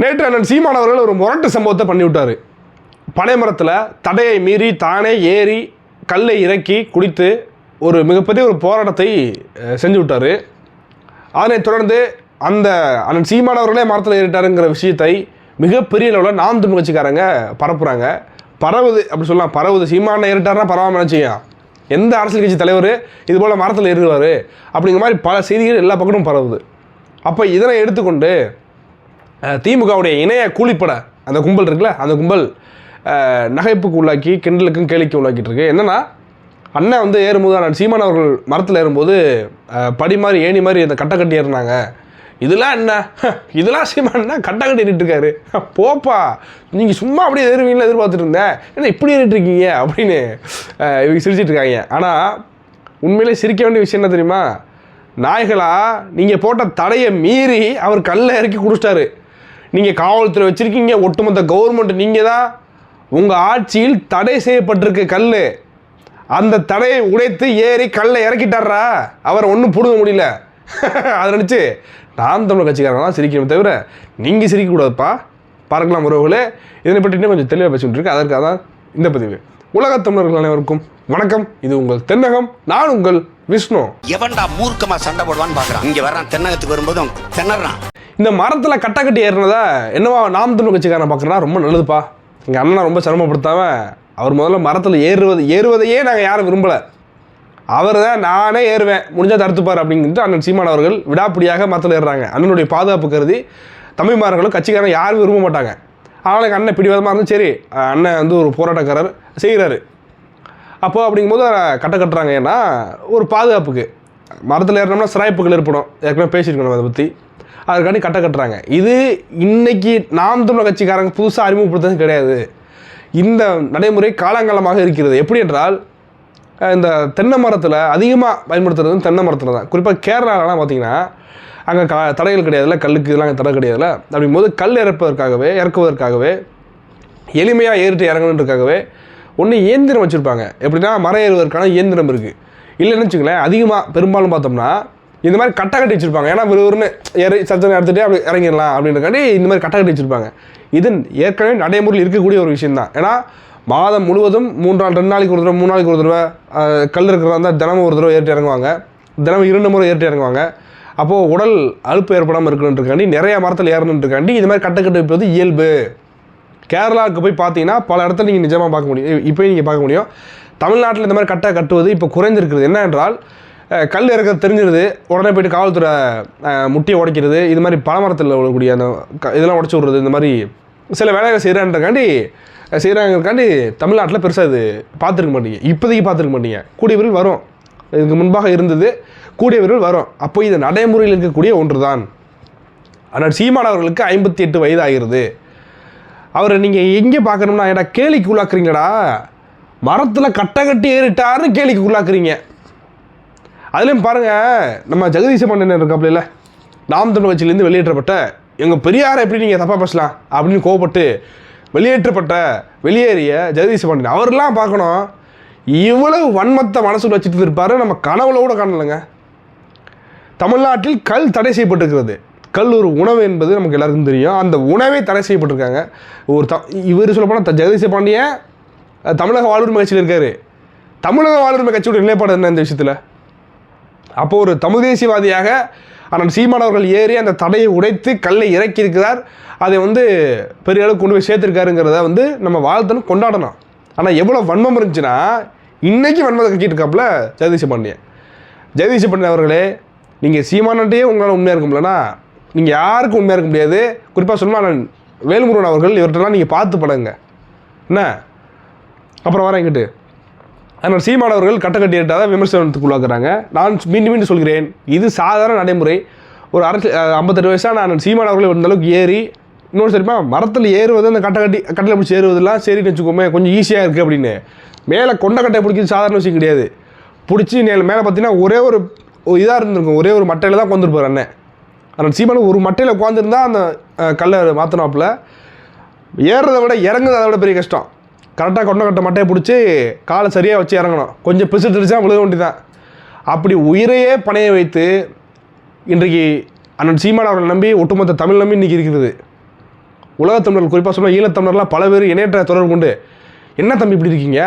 நேற்று அண்ணன் சீமான் அவர்கள் ஒரு முரட்டு சம்பவத்தை பண்ணிவிட்டார். பனைமரத்தில் பனை மரத்தில் தடையை மீறி தானே ஏறி கல்லை இறக்கி குடித்து ஒரு மிகப்பெரிய ஒரு போராட்டத்தை செஞ்சு விட்டாரு அதனைத் தொடர்ந்து அந்த அண்ணன் சீமான் அவர்களே மரத்தில் ஏறிட்டாருங்கிற விஷயத்தை மிகப்பெரிய அளவில் நாம் தமிழ் பரப்புகிறாங்க பரவுது அப்படி சொல்லலாம் பரவுது. சீமான ஏறிட்டாருன்னா பரவாமல் நினச்சிங்க எந்த அரசியல் கட்சி தலைவர் இது போல் மரத்தில் ஏறுவார்? அப்படிங்கிற மாதிரி பல செய்திகள் எல்லா பக்கமும் பரவுது. அப்போ இதனை எடுத்துக்கொண்டு திமுகவுடைய இணைய கூலிப்பட அந்த கும்பல் இருக்குல்ல அந்த கும்பல் நகைப்புக்கு உள்ளாக்கி கிண்டலுக்கும் கேலிக்கும் உள்ளாக்கிட்டு இருக்கு. என்னென்னா அண்ணன் வந்து ஏறும்போது அண்ணன் சீமான் அவர்கள் மரத்தில் ஏறும்போது படி மாதிரி ஏணி மாதிரி அந்த கட்டை கட்டி ஏறினாங்க. இதெல்லாம் என்ன? இதெல்லாம் சீமான்னா கட்டை கட்டி ஏறிட்டு இருக்காரு? போப்பா நீங்கள் சும்மா அப்படியே ஏறுவீங்களா எதிர்பார்த்துட்டு இருந்தேன். என்ன இப்படி ஏறிட்டு இருக்கீங்க? அப்படின்னு இவங்க சிரிச்சிட்டு இருக்காங்க. ஆனால் உண்மையிலே சிரிக்க வேண்டிய விஷயம் என்ன தெரியுமா? நாய்களா நீங்கள் போட்ட தடையை மீறி அவர் கல்லை இறக்கி குடிச்சிட்டாரு. நீங்கள் காவல்துறை வச்சுருக்கீங்க. ஒட்டுமொத்த கவர்மெண்ட் நீங்கள் தான் உங்கள் ஆட்சியில் தடை செய்யப்பட்டிருக்கு கல் அந்த தடையை உடைத்து ஏறி கல்லை இறக்கிட்டாரா அவரை ஒன்றும் பிடுங்க முடியல. அதை நினச்சி நாம் தமிழ் கட்சிக்காரங்களாம் சிரிக்கணும் தவிர நீங்கள் சிரிக்கக்கூடாதுப்பா பார்க்கலாம் உறவுகளே. இதனை பற்றி இன்னும் கொஞ்சம் தெளிவாக பேசிட்டு இருக்கு. அதற்காக தான் இந்த பதிவு. உலகத் தமிழர்கள் அனைவருக்கும் வணக்கம். இது உங்கள் தென்னகம். நான் உங்கள் விஷ்ணு. எவன்டா மூர்க்கமா சண்டை போடுவான்னு பாக்குறான். இங்க வர்றான். தென்னகத்துக்கு வரும்போது தென்னறான் இந்த மரத்தில் கட்டை கட்டி ஏறினதா என்னவா நாம் தமிழ் கட்சிக்காரன் பார்க்குறேன்னா ரொம்ப நல்லதுப்பா. எங்கள் அண்ணனை ரொம்ப சிரமப்படுத்தாமல் அவர் முதல்ல மரத்தில் ஏறுவது ஏறுவதையே நாங்கள் யாரும் விரும்பலை. அவர் தான் நானே ஏறுவேன். முடிஞ்சால் தடுத்துப்பார் அப்படிங்கிறது அண்ணன் சீமான் அவர்கள் விடாப்பிடியாக மரத்தில் ஏறுறாங்க. அண்ணனுடைய பாதுகாப்பு கருதி தமிழ்மார்களும் கட்சிக்காரன் யாரும் விரும்ப மாட்டாங்க. ஆனால் எங்கள் அண்ணன் பிடிவாதமாக இருந்தும் சரி அண்ணன் வந்து ஒரு போராட்டக்காரர் செய்கிறாரு அப்போது அப்படிங்கும்போது கட்ட கட்டுறாங்க. ஏன்னா ஒரு பாதுகாப்புக்கு. மரத்தில் ஏறினோம்னா சிராய்ப்புகள் ஏற்படும். ஏற்கனவே பேசியிருக்கணும் அதை பற்றி அதுக்காண்டி கட்ட கட்டுறாங்க. இது இன்னைக்கு நாம் தமிழ் கட்சிக்காரங்க புதுசாக அறிமுகப்படுத்துறது கிடையாது. இந்த நடைமுறை காலங்காலமாக இருக்கிறது. எப்படி என்றால் இந்த தென்னை மரத்தில் அதிகமாக பயன்படுத்துறது தென்னை மரத்தில் தான். குறிப்பாக கேரளாலலாம் பார்த்தீங்கன்னா அங்கே க தடைகள் கிடையாதுல்ல கல்லுக்கு இதெல்லாம் தடை கிடையாதுல்ல. அப்படிங்கும்போது கல் இறப்பதற்காகவே இறக்குவதற்காகவே எளிமையாக ஏறிட்டு இறங்கணுன்றதுக்காகவே ஒன்று இயந்திரம் வச்சுருப்பாங்க. எப்படின்னா மரம் ஏறுவதற்கான இயந்திரம் இருக்குது இல்லைன்னு வச்சுங்களேன் அதிகமாக பெரும்பாலும் பார்த்தோம்னா இந்த மாதிரி கட்டை கட்டி வச்சுருப்பாங்க. ஏன்னா விறுவிறுன்னு ஏறி சத்தனை எடுத்துகிட்டே அப்படி இறங்கிடலாம் அப்படின்றக்காண்டி இந்த மாதிரி கட்டை கட்டி வச்சிருப்பாங்க. இது ஏற்கனவே நடைமுறையில் இருக்கக்கூடிய ஒரு விஷயம்தான். ஏன்னா மாதம் முழுவதும் மூன்று நாள் ரெண்டு நாளைக்கு ஒரு தடவை மூணு நாளைக்கு ஒரு தடவை கல் இருக்கிறதா இருந்தால் தினமும் ஒரு தடவை ஏறிட்டு இறங்குவாங்க. தினமும் இரண்டு முறை ஏறிட்டு இறங்குவாங்க. அப்போது உடல் அழுப்பு ஏற்படாமல் இருக்கணுன்றக்காண்டி நிறைய மரத்தில் ஏறணுன்றக்காண்டி இது மாதிரி கட்டை கட்டி வைப்பது இயல்பு. கேரளாவுக்கு போய் பார்த்தீங்கன்னா பல இடத்துல நீங்கள் நிஜமாக பார்க்க முடியும். இப்போயும் நீங்கள் பார்க்க முடியும். தமிழ்நாட்டில் இந்த மாதிரி கட்டை கட்டுவது இப்போ குறைஞ்சிருக்கிறது என்ன என்றால் கல் இறக்க தெரிஞ்சிருது. உடனே போயிட்டு காவல்துறை முட்டியை உடைக்கிறது. இது மாதிரி பழமரத்தில் உள்ளக்கூடிய அந்த க- இதெல்லாம் உடச்சி விட்றது இந்த மாதிரி சில வேலைகள் செய்கிறான்றக்காண்டி செய்கிறாங்கிறக்காண்டி தமிழ்நாட்டில் பெருசாக இது பார்த்துருக்க மாட்டீங்க. இப்போதைக்கு பார்த்துருக்க மாட்டீங்க. கூடிய விரைவில் வரும். இதுக்கு முன்பாக இருந்தது. கூடிய விரைவில் வரும். அப்போ இது நடைமுறையில் இருக்கக்கூடிய ஒன்று தான் ஆனால் சீமான் அவர்களுக்கு ஐம்பத்தி எட்டு வயது ஆகிறது அவரை நீங்கள் எங்கே பார்க்கணும்னா ஏடா கேலிக்கு உள்ளாக்குறீங்கடா. மரத்தில் கட்டை கட்டி ஏறிட்டாருன்னு கேலிக்கு உள்ளாக்குறீங்க. அதுலேயும் பாருங்கள் நம்ம ஜெகதீச மன்னன் இருக்காப்புல நாம் தமிழ் கட்சியிலேருந்து வெளியேற்றப்பட்ட எங்கள் பெரியாரை எப்படி நீங்கள் தப்பாக பேசலாம் அப்படின்னு கோவப்பட்டு வெளியேற்றப்பட்ட வெளியேறிய ஜெகதீச மன்னன் அவர்லாம் பார்க்கணும் இவ்வளவு வன்மத்தை மனசுல வச்சுட்டு இருப்பார் நம்ம கனவுல கூட காணலைங்க. தமிழ்நாட்டில் கல் தடை செய்யப்பட்டிருக்கிறது. கல் ஒரு உணவு என்பது நமக்கு எல்லாருக்கும் தெரியும். அந்த உணவே தடை செய்யப்பட்டிருக்காங்க. ஒரு த இவர் சொல்ல போனால் ஜெகதீச பாண்டியன் தமிழக வாழ்வுரிமை கட்சியில் இருக்காரு. தமிழக வாழ்வுரிமை கட்சியோட நிலைப்பாடு என்ன இந்த விஷயத்தில்? அப்போ ஒரு தமிழ் தேசியவாதியாக அண்ணன் சீமான் அவர்கள் ஏறி அந்த தடையை உடைத்து கல்லை இறக்கி இருக்கிறார். அதை வந்து பெரிய அளவுக்கு கொண்டு போய் சேர்த்துருக்காருங்கிறத வந்து நம்ம வாழ்த்தணும் கொண்டாடணும். ஆனால் எவ்வளோ வன்மம் இருந்துச்சுன்னா இன்னைக்கு வன்மத்தை கட்டிட்டு இருக்காப்புல ஜெகதீஷ பாண்டியன். ஜெகதீஷ பாண்டியன் அவர்களே நீங்கள் சீமானட்டையே உங்களால் உண்மையாக இருக்க முடியலன்னா நீங்கள் யாருக்கும் உண்மையாக இருக்க முடியாது. குறிப்பாக சொல்லணும் அண்ணன் வேல்முருகன் அவர்கள் இவர்கிட்டலாம் நீங்கள் பார்த்து பழகுங்க. என்ன? அப்புறம் வரேன் இங்கிட்டு. ஆனால் சீமான் அவர்கள் கட்ட கட்டி ஏற்றாதான் விமர்சனத்துக்கு உள்ளாக்குறாங்க நான் மீண்டும் மீண்டும் சொல்கிறேன் இது சாதாரண நடைமுறை. ஒரு அரசு ஐம்பத்தெட்டு வயசான நான் சீமான் அவர்கள் அளவுக்கு ஏறி இன்னொன்று சரிப்பா மரத்தில் ஏறுவது அந்த கட்டை கட்டி கட்டில் பிடிச்சி ஏறுவதெல்லாம் சரின்னு வச்சுக்கோமே கொஞ்சம் ஈஸியாக இருக்குது அப்படின்னு. மேலே கொண்ட கட்டை பிடிக்கிறது சாதாரண விஷயம் கிடையாது. பிடிச்சி நேரில் மேலே பார்த்தீங்கன்னா ஒரே ஒரு இதாக இருந்திருக்கும் ஒரே ஒரு மட்டையில் தான் உட்காந்துருப்பார் அண்ணன். ஆனால் சீமான ஒரு மட்டையில் உட்காந்துருந்தா அந்த கல்லை மாற்றினாப்புல ஏறுறதை விட இறங்குறத அதை விட பெரிய கஷ்டம். கரெக்டாக கொண்ட கட்ட மட்டையை பிடிச்சி காலை சரியாக வச்சு இறங்கணும். கொஞ்சம் பிசுட்டுருச்சா விழுக வேண்டியதான் அப்படி உயிரையே பணைய வைத்து இன்றைக்கு அண்ணன் சீமான் அவர்களை நம்பி ஒட்டுமொத்த தமிழ் நம்பி இன்றைக்கி இருக்கிறது. உலகத்தமிழர்கள் குறிப்பாக சொல்ல ஈழத்தமிழர்லாம் பல பேர் இணையற்ற தொடர்பு கொண்டு என்ன தம்பி இப்படி இருக்கீங்க?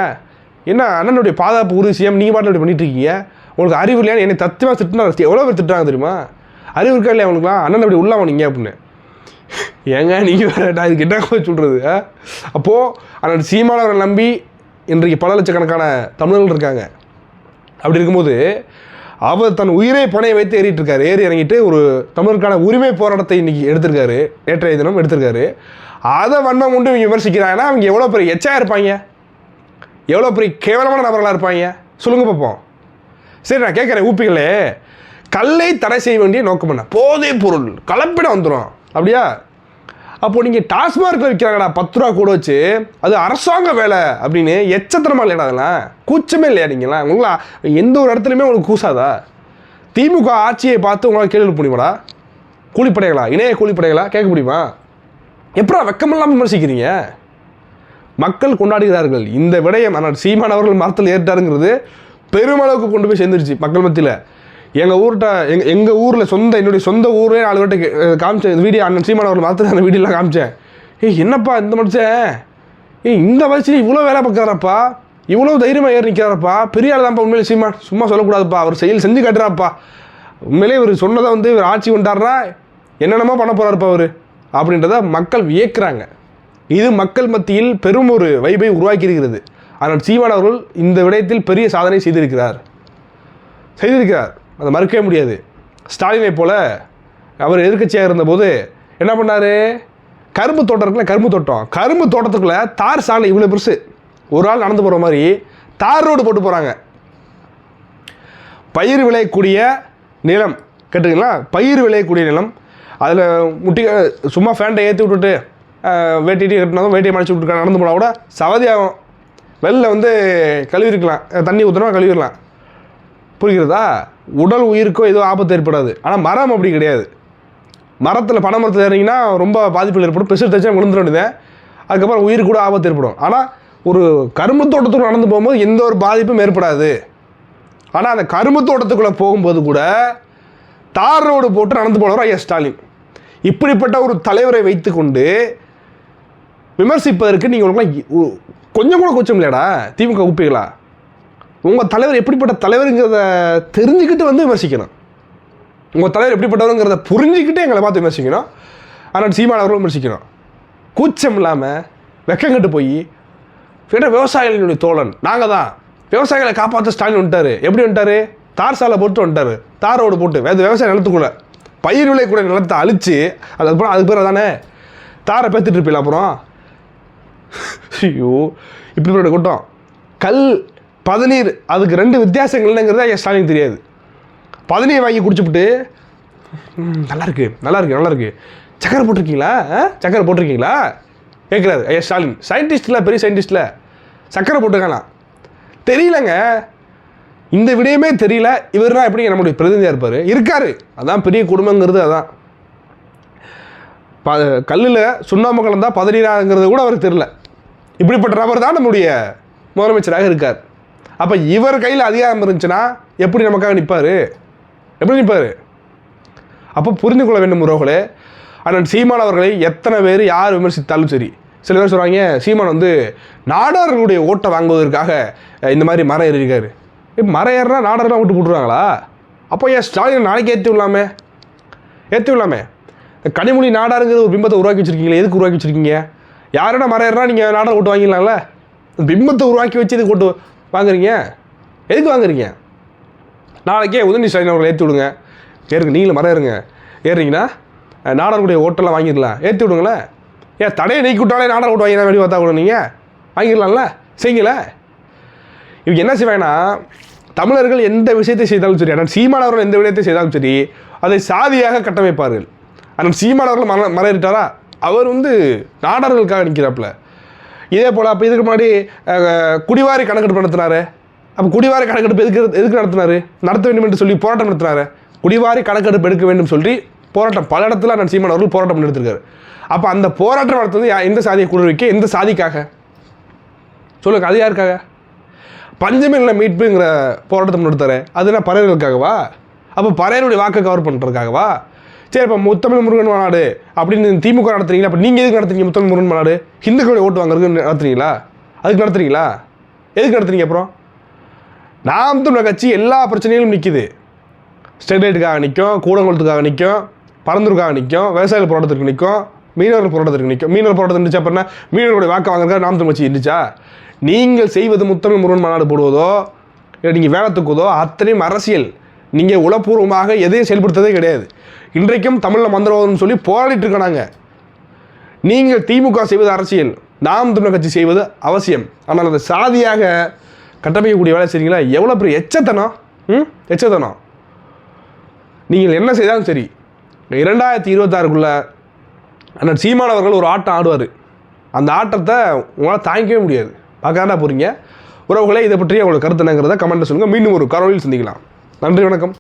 என்ன அண்ணனுடைய பாதுகாப்பு உறுதி செய்யாமல் நீங்கள் பாட்டில் இப்படி பண்ணிட்டு இருக்கீங்க? உங்களுக்கு அறிவு இல்லையான்னு என்னை தத்துவமாக திட்டினா எவ்வளோ பேர் திட்டுறாங்க தெரியுமா? அறிவு இருக்கா இல்லையா அவங்களுக்குலாம் அண்ணன் அப்படி உள்ளவன் நீங்கள் அப்படின்னு. ஏங்க நீங்கள் வேறு நான் இதுக்கு என்ன சொல்கிறது அப்போது அண்ணன் சீமானவரை நம்பி இன்றைக்கு பல லட்சக்கணக்கான தமிழர்கள் இருக்காங்க. அப்படி இருக்கும்போது அவர் தன் உயிரை பணையை வைத்து ஏறிட்டு இருக்காரு. ஏறி இறங்கிட்டு ஒரு தமிழருக்கான உரிமை போராட்டத்தை இன்னைக்கு எடுத்திருக்காரு. நேற்றைய தினம் எடுத்திருக்காரு. அதை வன்மம் கொண்டு இவங்க விமர்சிக்கிறாங்கன்னா அவங்க எவ்வளோ பெரிய எச்சா இருப்பாங்க? எவ்வளோ பெரிய கேவலமான நபர்களாக இருப்பாங்க? சொல்லுங்கள் பார்ப்போம். சரி நான் கேட்குறேன் ஊப்பிகளே. கல்லை தடை செய்ய வேண்டிய நோக்கம் என்ன போதை பொருள். கலப்பிடம் வந்துடும் அப்படியா? அப்போ நீங்கள் டாஸ்மார்க்கில் விற்கிறாங்கடா பத்து ரூபா கூட வச்சு அது அரசாங்க வேலை அப்படின்னு எச்சத்திரமா இல்லையா அதெல்லாம். கூச்சமே இல்லையா நீங்களா உங்களா எந்த ஒரு இடத்துலையுமே உங்களுக்கு கூசாதா? திமுக ஆட்சியை பார்த்து உங்களால் கேள்வி முடியுமாடா? கூலிப்படைகளா? இணைய கூலிப்படைகளா? கேட்க முடியுமா? எப்படா வெக்கமெல்லாம் விமர்சிக்கிறீங்க? மக்கள் கொண்டாடுகிறார்கள். இந்த விடயம் ஆனால் சீமான் அவர்கள் மரத்தில் ஏறிட்டாருங்கிறது பெருமளவுக்கு கொண்டு போய் சேர்ந்துருச்சு மக்கள் மத்தியில். எங்கள் ஊர்கிட்ட எங்கள் எங்கள் ஊரில் சொந்த என்னுடைய சொந்த ஊரே நாலு பேர்ட்ட காமிச்சேன். இந்த வீடியோ அண்ணன் சீமான அவர்கள் மரத்தில் அந்த வீடியோலாம் காமிச்சேன். ஏய் என்னப்பா இந்த மனுஷன்? ஏய் இந்த வயசுல இவ்வளோ வேலை பார்க்குறாரப்பா. இவ்வளோ தைரியமாக ஏறி நிற்கிறாரப்பா பெரிய ஆள் தான்ப்பா உண்மையிலே சீமான். சும்மா சொல்லக்கூடாதுப்பா. அவர் செயல் செஞ்சு காட்டுறாப்பா உண்மையிலே இவர் சொன்னதை வந்து இவர் ஆட்சி கொண்டாடுறா என்னென்னமோ பண்ண போகிறாருப்பா அவர். அப்படின்றத மக்கள் வியக்கிறாங்க. இது மக்கள் மத்தியில் பெரும் ஒரு வைபை உருவாக்கி இருக்கிறது. ஆனால் சீமான் அவர்கள் இந்த விடயத்தில் பெரிய சாதனை செய்திருக்கிறார். செய்திருக்கிறார். அதை மறுக்கவே முடியாது. ஸ்டாலினை போல் அவர் எதிர்க்கட்சியாக இருந்தபோது என்ன பண்ணார்? கரும்பு தோட்டம் இருக்குல்ல கரும்பு தோட்டம். கரும்பு தோட்டத்துக்குள்ளே தார் சாலை இவ்வளோ பெருசு. ஒரு ஆள் நடந்து போகிற மாதிரி தார் ரோடு போட்டு போகிறாங்க பயிர் விளையக்கூடிய நிலம். கேட்டுங்களா? பயிர் விளையக்கூடிய நிலம். அதில் முட்டி சும்மா ஃபேண்டை ஏற்றி விட்டுட்டு வேட்டிட்டு கட்டினாலும் கட்டினதும் வேட்டியை மடிச்சு விட்டுருக்காங்க நடந்து போனால் கூட சவதி ஆகும் வெளில வந்து கழுவிருக்கலாம். தண்ணி ஊற்றினா கழுவிடலாம் புரிகிறதா? உடல் உயிருக்கோ எதுவும் ஆபத்து ஏற்படாது. ஆனால் மரம் அப்படி கிடையாது. மரத்தில் பனை மரத்தில் ஏறிங்கன்னா ரொம்ப பாதிப்புகள் ஏற்படும். பிசு தச்சா விழுந்துட வேண்டியதேன் அதுக்கப்புறம் உயிர் கூட ஆபத்து ஏற்படும். ஆனால் ஒரு கரும்பு தோட்டத்துக்குள்ள நடந்து போகும்போது எந்த ஒரு பாதிப்பும் ஏற்படாது. ஆனால் அந்த கரும்பு தோட்டத்துக்குள்ளே போகும்போது கூட தார் ரோடு போட்டு நடந்து போனவர் ஐயா ஸ்டாலின். இப்படிப்பட்ட ஒரு தலைவரை வைத்துக்கொண்டு விமர்சிப்பதற்கு நீங்கள் கொஞ்சம் கூட கொச்சம் இல்லையாடா? திமுக உப்பிகளா உங்கள் தலைவர் எப்படிப்பட்ட தலைவருங்கிறத தெரிஞ்சுக்கிட்டு வந்து விமர்சிக்கணும். உங்கள் தலைவர் எப்படிப்பட்டவருங்கிறத புரிஞ்சுக்கிட்டு எங்களை பார்த்து விமர்சிக்கணும். ஆனால் சீமானவர்களும் விமர்சிக்கணும். கூச்சம் இல்லாமல் வெக்கங்கட்டு போய் கேட்ட விவசாயிகளுடைய தோழன் நாங்கள் தான். விவசாயிகளை காப்பாற்ற ஸ்டாலின் வந்துட்டார். எப்படி வந்துட்டார்? தார் சாலை போட்டு வந்துட்டாரு. தார் ரோடு போட்டு. வேறு விவசாய நிலத்துக்குள்ள பயிர் விலை கூட நிலத்தை அழிச்சு அதுக்கப்புறம் அதுக்கு பேர் தானே? தாரை பேத்துட்டு இருப்பீங்களா அப்புறம்? ஐயோ இப்படி கூட்டம். கல் பதநீர் அதுக்கு ரெண்டு வித்தியாசங்கள் என்னங்கிறது ஐயா ஸ்டாலின் தெரியாது. பதநீர் வாங்கி குடிச்சுப்புட்டு நல்லாயிருக்கு நல்லா இருக்கு நல்லா இருக்கு நல்லா இருக்கு சக்கரை போட்டிருக்கீங்களா? ஆ? சக்கரை போட்டிருக்கீங்களா? கேட்குறாரு ஐயா ஸ்டாலின் சயின்டிஸ்டில் பெரிய சயின்டிஸ்டில் சக்கரை போட்டிருக்கானா? தெரியலங்க. இந்த விடயமே தெரியல. இவர்னா எப்படி நம்முடைய பிரதிநிதியாக இருப்பார்? இருக்காரு. அதான் பெரிய குடும்பங்கிறது அதான். ப கல்லில் சுண்ணாம்பு கலந்தா பதநீராங்கிறது கூட அவருக்கு தெரில இப்படிப்பட்ட நபர் தான் நம்முடைய முதலமைச்சராக இருக்கார். அப்போ இவர் கையில் அதிகாரம் இருந்துச்சுன்னா எப்படி நமக்காக நிற்பார் எப்படி நிற்பார் அப்போ புரிந்து கொள்ள வேண்டும் உறவுகளே. அண்ணன் சீமான் அவர்களை எத்தனை பேர் யார் விமர்சித்தாலும் சரி. சில பேர் சொல்கிறாங்க சீமான் வந்து நாடார்களுடைய ஓட்டை வாங்குவதற்காக இந்த மாதிரி மரம் ஏறியிருக்காரு. இப்போ மரம் ஏறினா நாடாரெலாம் விட்டு போட்டுருவாங்களா? அப்போ ஏன் ஸ்டாலின் நாளைக்கு ஏற்றி விடலாமே? ஏற்றி விடலாமே? கனிமொழி நாடாருங்கிற ஒரு பிம்பத்தை உருவாக்கி வச்சிருக்கீங்களே எதுக்கு உருவாக்கி வச்சிருக்கீங்க? யாரோட மரம் ஏறினா நீங்கள் நாடர் ஓட்டு வாங்கிடலாம்ல? பிம்பத்தை உருவாக்கி வச்சு இதுக்கு ஓட்டு வாங்குறீங்க? எதுக்கு வாங்குறீங்க? நாளைக்கே உதயநிதி ஸ்டாலின் அவர்களை ஏற்றி விடுங்க. ஏறுங்க நீங்களும் மரம் ஏறுங்க. ஏறுறீங்கன்னா அஹ், நாடார்களுடைய ஓட்டெல்லாம் வாங்கிடலாம் ஏற்றி விடுங்களேன் ஏன் தடையை நீக்கி விட்டாலே நாடார் ஓட்டு வாங்கினா வேண்டி பார்த்தா கூட நீங்கள் வாங்கிடலாம்ல? செய்யுங்கள? இவங்க என்ன செய்வாங்கன்னா தமிழர்கள் எந்த விஷயத்தை செய்தாலும் சரி ஆனால் சீமானவர்கள் எந்த விஷயத்தை செய்தாலும் சரி அதை சாதியாக கட்டமைப்பார்கள். ஆனால் சீமானவர்கள் மர மறையிட்டாரா அவர் வந்து நாடார்களுக்காக நிற்கிறாப்புல. இதே போல் அப்போ இதுக்கு முன்னாடி குடிவாரி கணக்கெடுப்பு நடத்தினாரு. அப்போ குடிவாரி கணக்கெடுப்பு எதுக்கு எதுக்கு நடத்தினாரு? நடத்த வேண்டும் என்று சொல்லி போராட்டம் நடத்தினாரு. குடிவாரி கணக்கெடுப்பு எடுக்க வேண்டும் சொல்லி போராட்டம் பல இடத்துல நான் சீமான் அவர்கள் போராட்டம் நடத்திருக்காரு. அப்போ அந்த போராட்டம் நடத்துறது எந்த சாதியை குழுவிக்க எந்த சாதிக்காக? சொல்லுங்க அது யாருக்காக? பஞ்சமில்ல மீட்புங்கிற போராட்டத்தை நடத்தாரு அது என்ன பறையர்களுக்காகவா? அப்போ பறையனுடைய வாக்கை கவர் பண்ணுறதுக்காகவா சரி இப்போ முத்தமிழ் முருகன் மாநாடு அப்படின்னு திமுக நடத்துறீங்களா? அப்போ நீங்கள் எதுக்கு நடத்துறீங்க முத்தமிழ் முருகன் மாநாடு? ஹிந்துக்களுடைய ஓட்டு வாங்குறதுக்கு நடத்துறீங்களா? அதுக்கு நடத்துறீங்களா? எதுக்கு நடத்துறீங்க அப்புறம்? நாம் தமிழர் கட்சி எல்லா பிரச்சனையிலும் நிற்கிது ஸ்டெர்லைட்டுக்காக நிற்கும் கூடங்குளத்துக்காக நிற்கும் பரந்தூருக்காக நிற்கும் விவசாயிகள் போராட்டத்திற்கு நிற்கும் மீனவர்கள் போராட்டத்திற்கு நிற்கும் மீனவர் போராட்டம் இருந்துச்சு அப்படின்னா மீனவர்களுடைய வாக்கு வாங்குறதுக்காக நாம் தமிழ் கட்சி இருந்துச்சா நீங்கள் செய்வது முத்தமிழ் முருகன் மாநாடு போடுவதோ இல்லை நீங்கள் வேலை தூக்குவதோ அத்தனையும் அரசியல். நீங்கள் உளப்பூர்வமாக எதையும் செயல்படுத்ததே கிடையாது. இன்றைக்கும் தமிழில் மந்திரவாதம்னு சொல்லி போராடிட்டு இருக்கிறாங்க நீங்கள் திமுக செய்வது அரசியல் நாம் தமிழர் கட்சி செய்வது அவசியம். ஆனால் அதை சாதியாக கட்டமைக்கக்கூடிய வேலை செய்றீங்களா? எவ்வளோ பெரிய எச்சத்தனம்? ம்? எச்சத்தனம். நீங்கள் என்ன செய்தாலும் சரி இரண்டாயிரத்தி இருபத்தாறுக்குள்ளே அண்ணன் சீமானவர்கள் ஒரு ஆட்டம் ஆடுவார். அந்த ஆட்டத்தை உங்களால் தாங்கிக்கவே முடியாது. பார்க்காண்டா போகிறீங்க உறவுகளை இதை பற்றி உங்களுக்கு கருத்து என்னங்கிறத கமெண்ட்டில் சொல்லுங்கள் மீண்டும் ஒரு கரோலில் சந்திக்கலாம். நன்றி வணக்கம்.